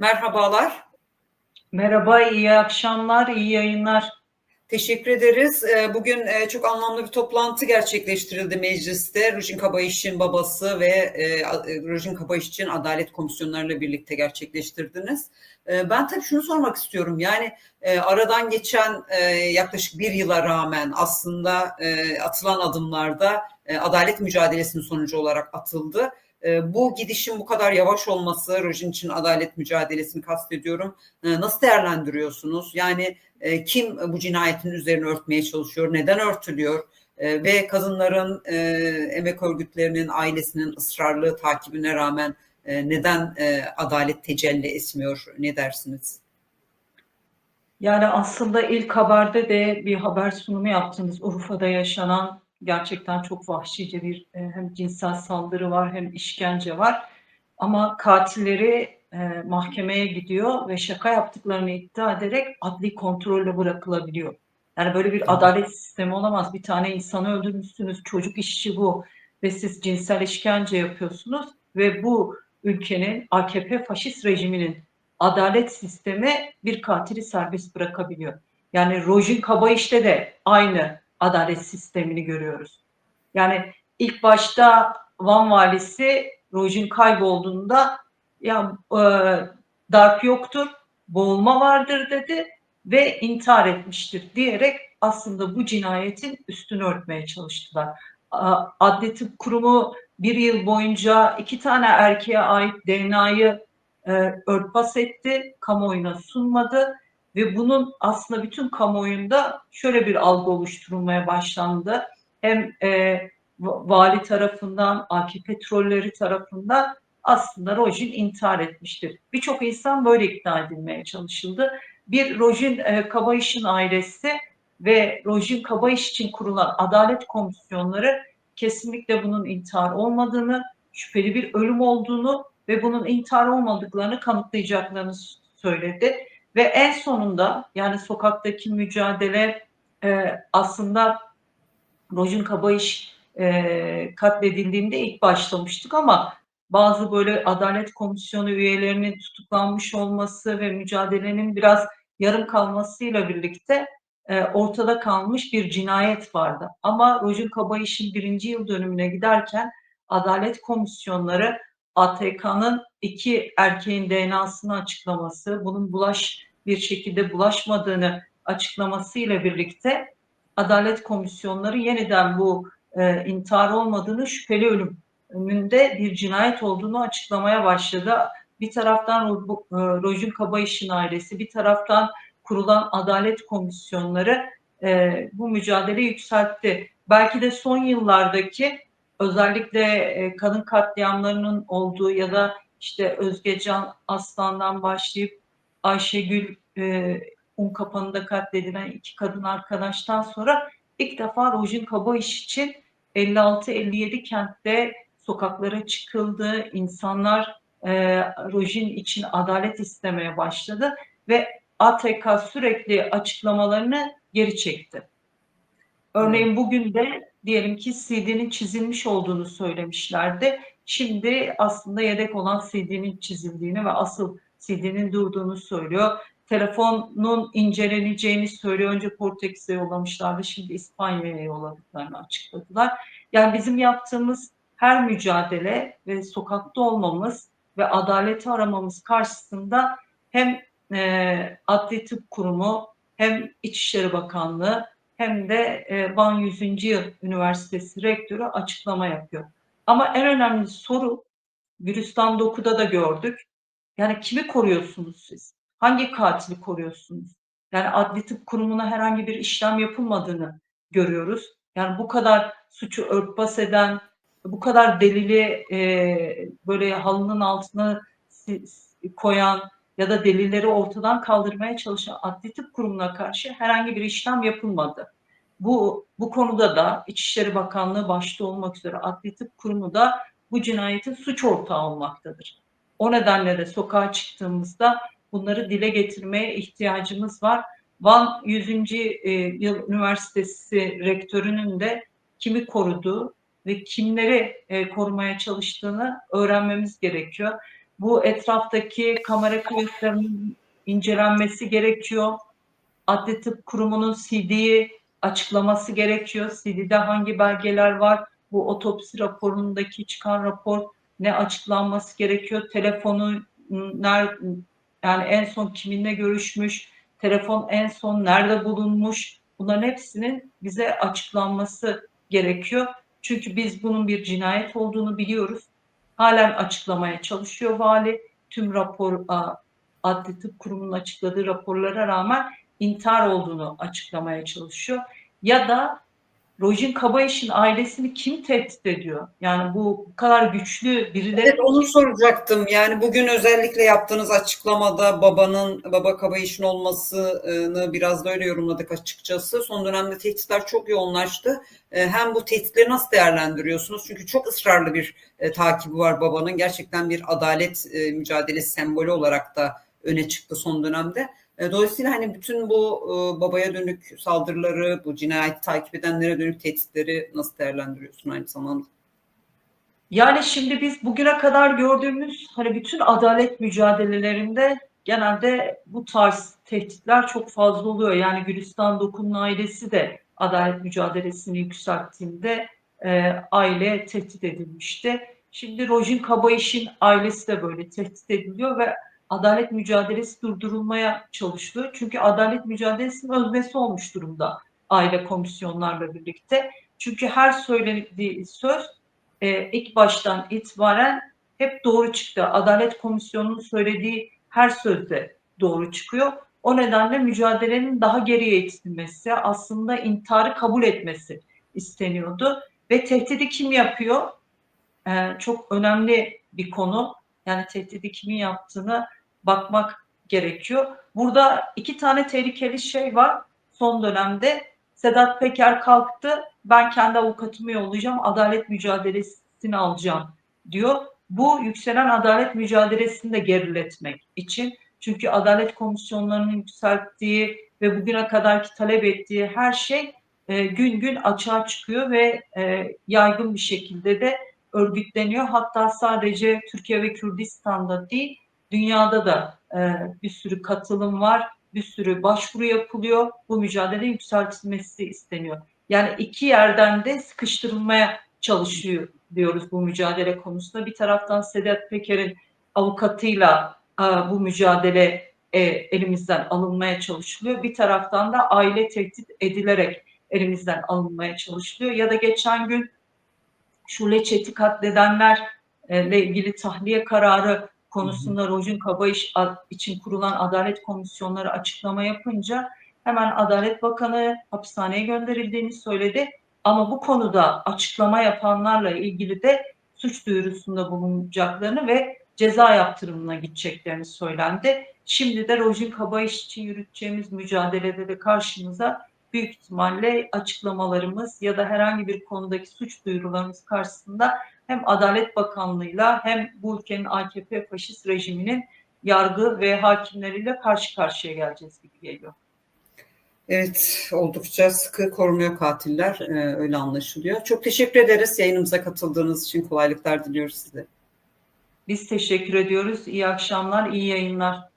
Merhabalar. Merhaba, iyi akşamlar, iyi yayınlar. Teşekkür ederiz. Ee, bugün e, çok anlamlı bir toplantı gerçekleştirildi mecliste. Rujin Kabayiş'in babası ve e, e, Rujin Kabayiş'in adalet komisyonlarıyla birlikte gerçekleştirdiniz. Ben tabii şunu sormak istiyorum. Yani aradan geçen yaklaşık bir yıla rağmen aslında atılan adımlarda adalet mücadelesinin sonucu olarak atıldı. Bu gidişin bu kadar yavaş olması, Rojin için adalet mücadelesini kastediyorum. Nasıl değerlendiriyorsunuz? Yani kim bu cinayetin üzerine örtmeye çalışıyor? Neden örtülüyor? Ve kadınların, emek örgütlerinin, ailesinin ısrarlı takibine rağmen neden adalet tecelli esmiyor? Ne dersiniz? Yani aslında ilk haberde de bir haber sunumu yaptınız. Urfa'da yaşanan gerçekten çok vahşice bir e, hem cinsel saldırı var hem işkence var. Ama katilleri e, mahkemeye gidiyor ve şaka yaptıklarını iddia ederek adli kontrolle bırakılabiliyor. Yani böyle bir adalet sistemi olamaz. Bir tane insanı öldürmüşsünüz, çocuk işçi bu ve siz cinsel işkence yapıyorsunuz ve bu ülkenin AKP faşist rejiminin adalet sistemi bir katili serbest bırakabiliyor. Yani Rojin Kabayiş'te de aynı adalet sistemini görüyoruz. Yani ilk başta Van valisi Rojin kaybolduğunda ya e, darp yoktur, boğulma vardır dedi ve intihar etmiştir diyerek aslında bu cinayetin üstünü örtmeye çalıştılar. Adli Tıp Kurumu bir yıl boyunca iki tane erkeğe ait DNA'yı e, örtbas etti, kamuoyuna sunmadı ve bunun aslında bütün kamuoyunda şöyle bir algı oluşturulmaya başlandı. Hem e, vali tarafından, AKP trolleri tarafından aslında Rojin intihar etmiştir. Birçok insan böyle ikna edilmeye çalışıldı. Bir Rojin e, Kabayiş'in ailesi ve Rojin Kabayış için kurulan adalet komisyonları kesinlikle bunun intihar olmadığını, şüpheli bir ölüm olduğunu ve bunun intihar olmadıklarını kanıtlayacaklarını söyledi. Ve en sonunda yani sokaktaki mücadele e, aslında Rojin Kabayış e, katledildiğinde ilk başlamıştık ama bazı böyle Adalet Komisyonu üyelerinin tutuklanmış olması ve mücadelenin biraz yarım kalmasıyla birlikte e, ortada kalmış bir cinayet vardı. Ama Rojin Kabayiş'in birinci yıl dönümüne giderken Adalet Komisyonları ATK'nın iki erkeğin DNA'sını açıklaması, bunun bulaş bir şekilde bulaşmadığını açıklamasıyla birlikte Adalet Komisyonları yeniden bu e, intihar olmadığını şüpheli ölümünde bir cinayet olduğunu açıklamaya başladı. Bir taraftan e, Rojun Kabayiş'in ailesi, bir taraftan kurulan adalet komisyonları e, bu mücadele yükseltti. Belki de son yıllardaki özellikle e, kadın katliamlarının olduğu ya da işte Özgecan Aslan'dan başlayıp Ayşegül e, un kapanında katledilen iki kadın arkadaştan sonra ilk defa Rojin Kabayış için 56-57 kentte sokaklara çıkıldı. İnsanlar e, Rojin için adalet istemeye başladı ve ATK sürekli açıklamalarını geri çekti. Örneğin bugün de diyelim ki CD'nin çizilmiş olduğunu söylemişlerdi. Şimdi aslında yedek olan CD'nin çizildiğini ve asıl CD'nin durduğunu söylüyor. Telefonun inceleneceğini söylüyor. Önce Portekiz'e yollamışlardı. Şimdi İspanya'ya yolladıklarını açıkladılar. Yani bizim yaptığımız her mücadele ve sokakta olmamız ve adaleti aramamız karşısında hem e, Adli Tıp Kurumu hem İçişleri Bakanlığı hem de e, Van 100. Yıl Üniversitesi Rektörü açıklama yapıyor. Ama en önemli soru virüsten dokuda da gördük. Yani kimi koruyorsunuz siz? Hangi katili koruyorsunuz? Yani adli tıp kurumuna herhangi bir işlem yapılmadığını görüyoruz. Yani bu kadar suçu örtbas eden, bu kadar delili e, böyle halının altına koyan ya da delilleri ortadan kaldırmaya çalışan adli tıp kurumuna karşı herhangi bir işlem yapılmadı. Bu, bu konuda da İçişleri Bakanlığı başta olmak üzere adli tıp kurumu da bu cinayetin suç ortağı olmaktadır. O nedenle de sokağa çıktığımızda bunları dile getirmeye ihtiyacımız var. Van 100. E, Yıl Üniversitesi rektörünün de kimi koruduğu ve kimleri e, korumaya çalıştığını öğrenmemiz gerekiyor. Bu etraftaki kamera kayıtlarının incelenmesi gerekiyor. Adli Tıp Kurumu'nun CD'yi açıklaması gerekiyor. CD'de hangi belgeler var? Bu otopsi raporundaki çıkan rapor ne açıklanması gerekiyor? Telefonu yani en son kiminle görüşmüş? Telefon en son nerede bulunmuş? Bunların hepsinin bize açıklanması gerekiyor. Çünkü biz bunun bir cinayet olduğunu biliyoruz. Halen açıklamaya çalışıyor vali. Tüm rapor Adli Tıp Kurumu'nun açıkladığı raporlara rağmen intihar olduğunu açıklamaya çalışıyor. Ya da Rojin Kabayiş'in ailesini kim tehdit ediyor? Yani bu, kadar güçlü birileri... Evet onu soracaktım. Yani bugün özellikle yaptığınız açıklamada babanın, baba Kabayiş'in olmasını biraz da öyle yorumladık açıkçası. Son dönemde tehditler çok yoğunlaştı. Hem bu tehditleri nasıl değerlendiriyorsunuz? Çünkü çok ısrarlı bir takibi var babanın. Gerçekten bir adalet mücadelesi sembolü olarak da öne çıktı son dönemde. Dolayısıyla hani bütün bu babaya dönük saldırıları, bu cinayeti takip edenlere dönük tehditleri nasıl değerlendiriyorsun aynı zamanda? Yani şimdi biz bugüne kadar gördüğümüz hani bütün adalet mücadelelerinde genelde bu tarz tehditler çok fazla oluyor. Yani Gülistan Dokun'un ailesi de adalet mücadelesini yükselttiğinde e, aile tehdit edilmişti. Şimdi Rojin Kabayiş'in ailesi de böyle tehdit ediliyor ve adalet mücadelesi durdurulmaya çalışılıyor. Çünkü adalet mücadelesinin öznesi olmuş durumda aile komisyonlarla birlikte. Çünkü her söylediği söz e, ilk baştan itibaren hep doğru çıktı. Adalet Komisyonu'nun söylediği her sözde doğru çıkıyor. O nedenle mücadelenin daha geriye itilmesi, aslında intiharı kabul etmesi isteniyordu. Ve tehdidi kim yapıyor? Ee, çok önemli bir konu. Yani tehdidi kimin yaptığını bakmak gerekiyor. Burada iki tane tehlikeli şey var son dönemde. Sedat Peker kalktı, ben kendi avukatımı yollayacağım, adalet mücadelesini alacağım diyor. Bu yükselen adalet mücadelesini de geriletmek için. Çünkü adalet komisyonlarının yükselttiği ve bugüne kadarki talep ettiği her şey e, gün gün açığa çıkıyor ve e, yaygın bir şekilde de örgütleniyor. Hatta sadece Türkiye ve Kürdistan'da değil, dünyada da e, bir sürü katılım var, bir sürü başvuru yapılıyor. Bu mücadele yükseltilmesi isteniyor. Yani iki yerden de sıkıştırılmaya çalışıyor diyoruz bu mücadele konusunda. Bir taraftan Sedat Peker'in avukatıyla e, bu mücadele e, elimizden alınmaya çalışılıyor. Bir taraftan da aile tehdit edilerek elimizden alınmaya çalışılıyor. Ya da geçen gün Şule Çetin katledenlerle ilgili tahliye kararı konusunda Rojin Kabayış için kurulan adalet komisyonları açıklama yapınca hemen Adalet Bakanı hapishaneye gönderildiğini söyledi. Ama bu konuda açıklama yapanlarla ilgili de suç duyurusunda bulunacaklarını ve ceza yaptırımına gideceklerini söylendi. Şimdi de Rojin Kabayış için yürüteceğimiz mücadelede de karşımıza büyük ihtimalle açıklamalarımız ya da herhangi bir konudaki suç duyurularımız karşısında hem Adalet Bakanlığı'yla hem bu ülkenin AKP faşist rejiminin yargı ve hakimleriyle karşı karşıya geleceğiz gibi geliyor. Evet, oldukça sıkı korunuyor katiller, ee, öyle anlaşılıyor. Çok teşekkür ederiz yayınımıza katıldığınız için kolaylıklar diliyoruz size. Biz teşekkür ediyoruz. İyi akşamlar, iyi yayınlar.